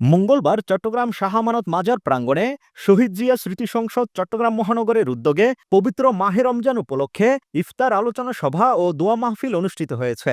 মঙ্গলবার চট্টগ্রাম শাহ আমানত মাজার প্রাঙ্গণে শহীদ জিয়া স্মৃতি সংসদ চট্টগ্রাম মহানগরের উদ্যোগে পবিত্র মাহে রমজান উপলক্ষে ইফতার আলোচনা সভা ও দোয়া মাহফিল অনুষ্ঠিত হয়েছে।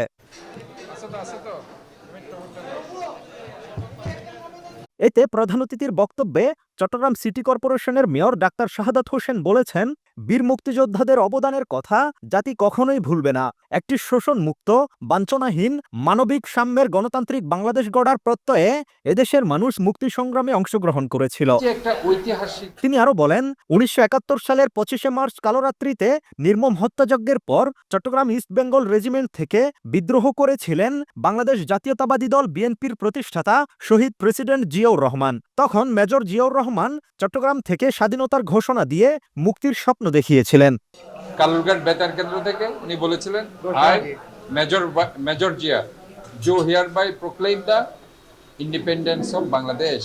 এতে প্রধান অতিথির বক্তব্যে চট্টগ্রাম সিটি কর্পোরেশনের মেয়র ডাক্তার শাহাদাত হোসেন বলেছেন বীর মুক্তিযোদ্ধাদের অবদানের কথা জাতি কখনোই ভুলবে না। একটি শোষণ মুক্ত বাঞ্ছনাহীন মানবিক সাম্যের গণতান্ত্রিক বাংলাদেশ গড়ার প্রত্যয়ে এদেশের মানুষ মুক্তি সংগ্রামে অংশগ্রহণ করেছিল। তিনি আরও বলেন উনিশশো একাত্তর সালের পঁচিশে মার্চ কালরাত্রিতে নির্মম হত্যাযজ্ঞের পর চট্টগ্রাম ইস্ট বেঙ্গল রেজিমেন্ট থেকে বিদ্রোহ করেছিলেন বাংলাদেশ জাতীয়তাবাদী দল বিএনপির প্রতিষ্ঠাতা শহীদ প্রেসিডেন্ট জিয়াউর রহমান। তখন মেজর জিয়াউর রহমান চট্টগ্রাম থেকে স্বাধীনতার ঘোষণা দিয়ে মুক্তির স্বপ্ন দেখিয়েছিলেন। কালুরঘাট বেতার কেন্দ্র থেকে উনি বলেছিলেন I major major Zia do hereby proclaim the independence of Bangladesh.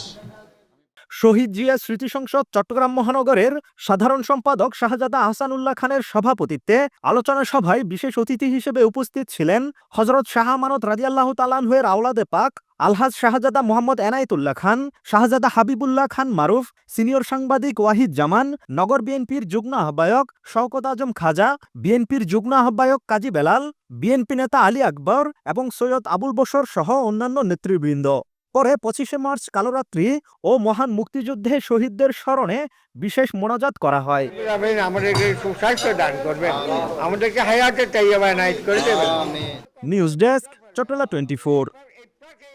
Shaheed Zia Smriti Sangsad Chattogram মহানগরের সাধারণ সম্পাদক শাহজাদা আহসানুল্লাহ খানের সভাপতিত্বে আলোচনা সভায় বিশেষ অতিথি হিসেবে উপস্থিত ছিলেন হজরত শাহ আমানত রাজিয়াল্লাহ তালানহুয়ের আওলাদে পাক আলহাজ শাহজাদা মোহাম্মদ এনায়েতুল্লাহ খান শাহজাদা হাবিবুল্লাহ খান মারুফ সিনিয়র সাংবাদিক ওয়াহিদ জামান নগর বিএনপির যুগ্ম আহ্বায়ক শওকত আজম খাজা বিএনপির যুগ্ম আহ্বায়ক কাজী বেলাল বিএনপি নেতা আলী আকবর এবং সৈয়দ আবুল বসর সহ অন্যান্য নেতৃবৃন্দ। পরে পঁচিশে মার্চ কালোরাত্রি ও মহান মুক্তিযুদ্ধে শহীদদের স্মরণে বিশেষ মোনাজাত করা হয়। আমাদেরকে সুস্বাস্থ্য দান করবেন। আমাদেরকে হায়াতে তাইয়াবা নাইট করে দেবেন। News desk Chattala twenty